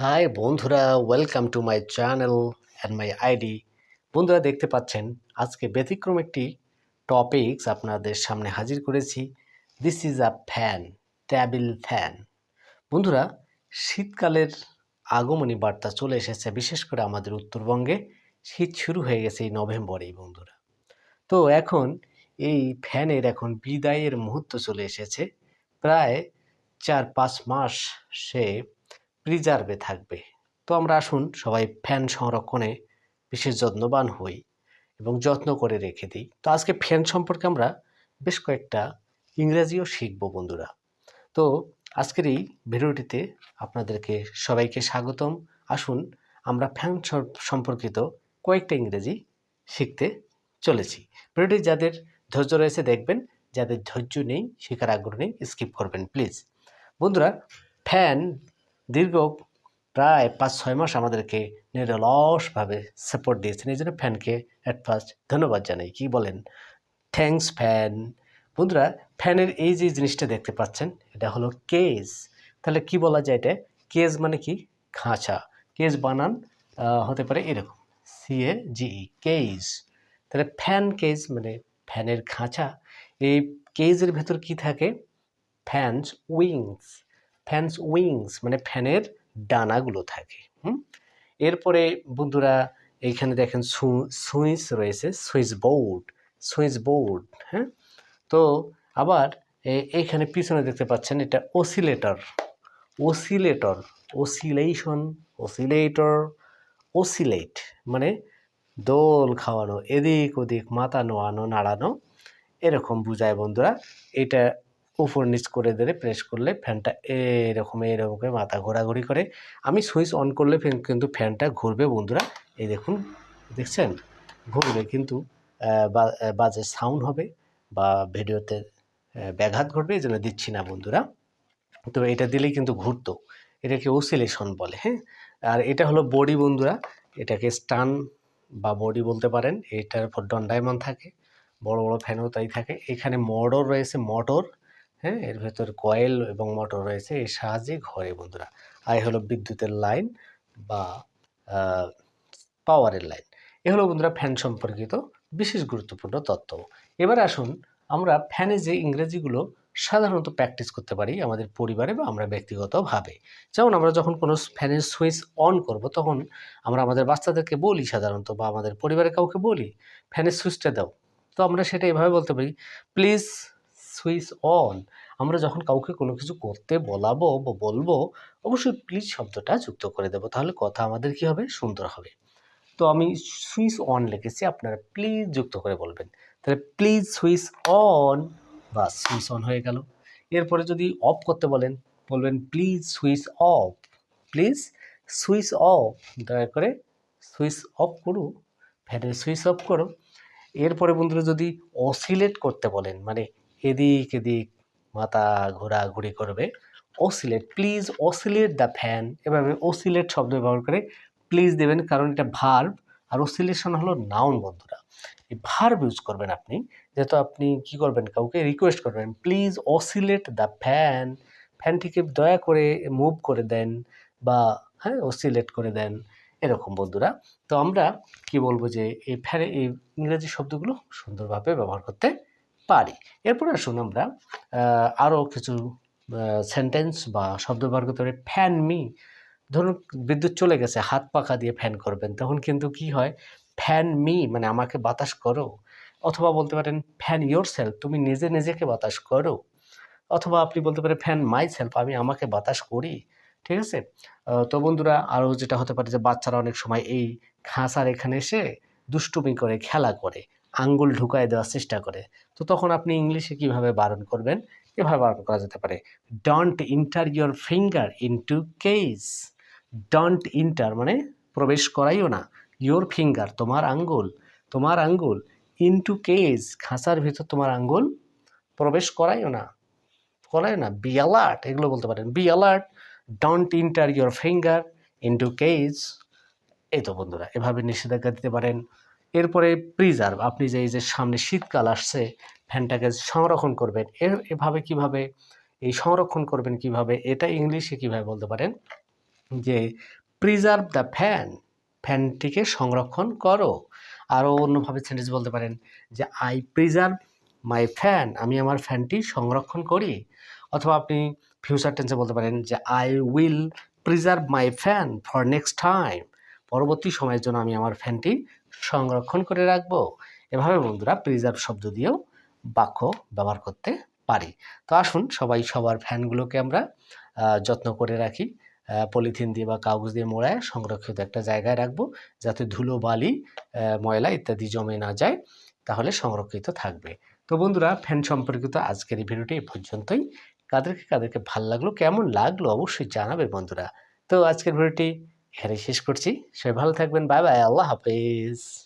High বন্ধুরা welcome to my channel and my ID বন্ধুরা, দেখতে পাচ্ছেন, আজকে ব্যতিক্রম একটি টপিকস আপনাদের সামনে হাজির করেছি। This is a fan table fan বন্ধুরা, শীতকালের আগমনী বার্তা চলে এসেছে, বিশেষ করে আমাদের উত্তরবঙ্গে। শীত শুরু হয়ে গেছে এই নভেম্বরেই, বন্ধুরা। তো এখন এই ফ্যানের এখন বিদায়ের মুহূর্ত চলে এসেছে। প্রায় চার পাঁচ মাস সে প্রিজার্ভে থাকবে। তো আমরা আসুন সবাই ফ্যান সংরক্ষণে বিশেষ যত্নবান হই এবং যত্ন করে রেখে দিই। তো আজকে ফ্যান সম্পর্কে আমরা বেশ কয়েকটা ইংরেজিও শিখব বন্ধুরা। তো আজকের এই ভিডিওটিতে আপনাদেরকে সবাইকে স্বাগতম। আসুন আমরা ফ্যান সম্পর্কিত কয়েকটা ইংরেজি শিখতে চলেছি। ভিডিওটি যাদের ধৈর্য রয়েছে দেখবেন, যাদের ধৈর্য নেই, শেখার আগ্রহ নেই স্কিপ করবেন প্লিজ বন্ধুরা, ফ্যান দীর্ঘ প্রায় পাঁচ, ছয় মাস আমাদেরকে নিরলসভাবে সাপোর্ট দিয়েছেন। এই জন্য ফ্যানকে অ্যাট ফার্স্ট ধন্যবাদ জানাই। কি বলেন? থ্যাঙ্কস ফ্যান বন্ধুরা ফ্যানের এই যে জিনিসটা দেখতে পাচ্ছেন, এটা হলো কেজ তাহলে কি বলা যায় এটা? কেজ মানে কি? খাঁচা। কেজ বানান হতে পারে এরকম। C A G E cage তাহলে ফ্যান কেজ মানে ফ্যানের খাঁচা। এই কেজের ভেতর কি থাকে? ফ্যানস উইংস ফ্যানস উইংস মানে ফ্যানের ডানাগুলো থাকে, হুম? এরপরে বন্ধুরা এইখানে দেখেন সুইচ রয়েছে, সুইচ বোর্ড সুইচ বোর্ড হ্যাঁ? তো আবার এইখানে পিছনে দেখতে পাচ্ছেন এটা ওসিলেটর ওসিলেটর ওসিলেশন ওসিলেটর ওসিলেট মানে দোল খাওয়ানো, এদিক ওদিক মাথা নোয়ানো নাড়ানো, এরকম বুঝায় বন্ধুরা, এটা উপর নিচ করে দিলে প্রেস করলে ফ্যানটা এরকম এরকম করে মাথা ঘোরাঘুরি করে। আমি সুইচ অন করলে ফ্যান কিন্তু ফ্যানটা ঘুরবে বন্ধুরা। এই দেখুন, দেখছেন? ঘুরবে কিন্তু বাজে সাউন্ড হবে বা ভিডিওতে ব্যাঘাত ঘটবে, এই জন্য দিচ্ছি না বন্ধুরা। তো এটা দিলেই কিন্তু ঘুরতো। এটাকে ওসিলেশন বলে হ্যাঁ? আর এটা হলো বডি বন্ধুরা। এটাকে স্টান বা বডি বলতে পারেন। এটার উপর দণ্ডায়মান থাকে। বড় বড় ফ্যানও তাই থাকে। এখানে মোটর রয়েছে মোটর হ্যাঁ এর ভেতর কয়েল এবং মোটর রয়েছে এর সাহায্যে ঘরে বন্ধুরা। এ হলো বিদ্যুতের লাইন বা পাওয়ারের লাইন। এ হলো বন্ধুরা ফ্যান সম্পর্কিত বিশেষ গুরুত্বপূর্ণ তথ্য এবার আসুন আমরা ফ্যানে যে ইংরেজিগুলো সাধারণত প্র্যাকটিস করতে পারি আমাদের পরিবারে বা আমরা ব্যক্তিগতভাবে। যেমন আমরা যখন কোনো ফ্যানের সুইচ অন করব তখন আমরা আমাদের বাচ্চাদেরকে বলি সাধারণত বা আমাদের পরিবারের কাউকে বলি, ফ্যানের সুইচটা দাও। তো আমরা সেটা এভাবে বলতে পারি প্লিজ সুইচ অন। আমরা যখন কাউকে কোনো কিছু করতে বলাবো বা বলব, অবশ্যই প্লিজ শব্দটা যুক্ত করে দেবো, তাহলে কথা আমাদের কি হবে? সুন্দর হবে। তো আমি সুইচ অন লিখেছি, আপনারা প্লিজ যুক্ত করে বলবেন। তাহলে প্লিজ সুইচ অন বা সুইচ অন হয়ে গেল। এরপরে যদি অফ করতে বলেন, বলবেন please switch off please switch off, দয়া করে সুইচ অফ করো ফ্যানের সুইচ অফ করো। এরপরে বন্ধুরা যদি অসিলেট করতে বলেন মানে এদিক এদিক মাথা ঘোরাঘুরি করবে। Oscillate please oscillate the fan এভাবে অসিলেট শব্দ ব্যবহার করে প্লিজ দেবেন, কারণ এটা ভার্ব আর অসিলেশন হলো নাউন বন্ধুরা। এই ভার্ব ইউজ করবেন আপনি, যেহেতু আপনি কি করবেন, কাউকে রিকোয়েস্ট করবেন। প্লিজ অসিলেট দ্য ফ্যান ফ্যানটিকে দয়া করে মুভ করে দেন বা হ্যাঁ অসিলেট করে দেন। এরকম বন্ধুরা। তো আমরা কি বলব যে এই ফ্যানে এই ইংরেজি শব্দগুলো সুন্দরভাবে ব্যবহার করতে পারি। এরপর আসুন আমরা আরও কিছু সেন্টেন্স বা শব্দ ব্যবহার করতে ফ্যান মি ধরুন বিদ্যুৎ চলে গেছে, হাত পাখা দিয়ে ফ্যান করবেন, তখন কিন্তু কি হয়? ফ্যান মি মানে আমাকে বাতাস করো। অথবা বলতে পারেন ফ্যান ইয়োর সেলফ তুমি নিজে নিজেকে বাতাস করো। অথবা আপনি বলতে পারেন ফ্যান মাই সেলফ আমি আমাকে বাতাস করি। ঠিক আছে? তো বন্ধুরা, আরও যেটা হতে পারে যে বাচ্চারা অনেক সময় এই খাঁচার এখানে এসে দুষ্টুমি করে, খেলা করে। আঙ্গুল ঢুকায় দেওয়ার চেষ্টা করে। তো তখন আপনি ইংলিশে কীভাবে বারণ করবেন? এভাবে বারণ করা যেতে পারে। Don't enter your finger into case don't enter মানে প্রবেশ করাইও না। ইয়োর ফিঙ্গার তোমার আঙ্গুল তোমার আঙ্গুল ইনটু কেস খাঁচার ভিতর তোমার আঙ্গুল প্রবেশ করাইও না। করাইও না। বি অ্যালার্ট এগুলো বলতে পারেন। Be alert don't enter your finger into case এই তো বন্ধুরা, এভাবে নিষেধাজ্ঞা দিতে পারেন। এরপরে প্রিজার্ভ আপনি যে এই যে সামনে শীতকাল আসছে, ফ্যানটাকে সংরক্ষণ করবেন, এর এভাবে কীভাবে, এই সংরক্ষণ করবেন কীভাবে, এটা ইংলিশে কীভাবে বলতে পারেন? যে প্রিজার্ভ দ্য ফ্যান ফ্যানটিকে সংরক্ষণ করো। আরও অন্যভাবে সেন্টেন্স বলতে পারেন, যে আই প্রিজার্ভ মাই ফ্যান আমি আমার ফ্যানটি সংরক্ষণ করি। অথবা আপনি ফিউচার টেন্সে বলতে পারেন, যে I will preserve my fan for next time পরবর্তী সময়ের জন্য আমি আমার ফ্যানটি সংরক্ষণ করে রাখব। এভাবে বন্ধুরা প্রিজার্ভ শব্দ দিয়েও বাক্য ব্যবহার করতে পারি। তো আসুন সবাই সবার ফ্যানগুলোকে আমরা যত্ন করে রাখি। পলিথিন দিয়ে বা কাগজ দিয়ে মোড়ায় সংরক্ষিত একটা জায়গায় রাখব যাতে ধুলো, বালি ময়লা ইত্যাদি জমে না যায়, তাহলে সংরক্ষিত থাকবে। তো বন্ধুরা, ফ্যান সম্পর্কিত আজকের এই ভিডিওটি এই পর্যন্তই। কাদেরকে কাদেরকে ভালো লাগল, কেমন লাগল অবশ্যই জানাবে বন্ধুরা। তো আজকের ভিডিওটি এখানে শেষ করছি। সবাই ভালো থাকবেন। Bye bye. আল্লাহ হাফেজ।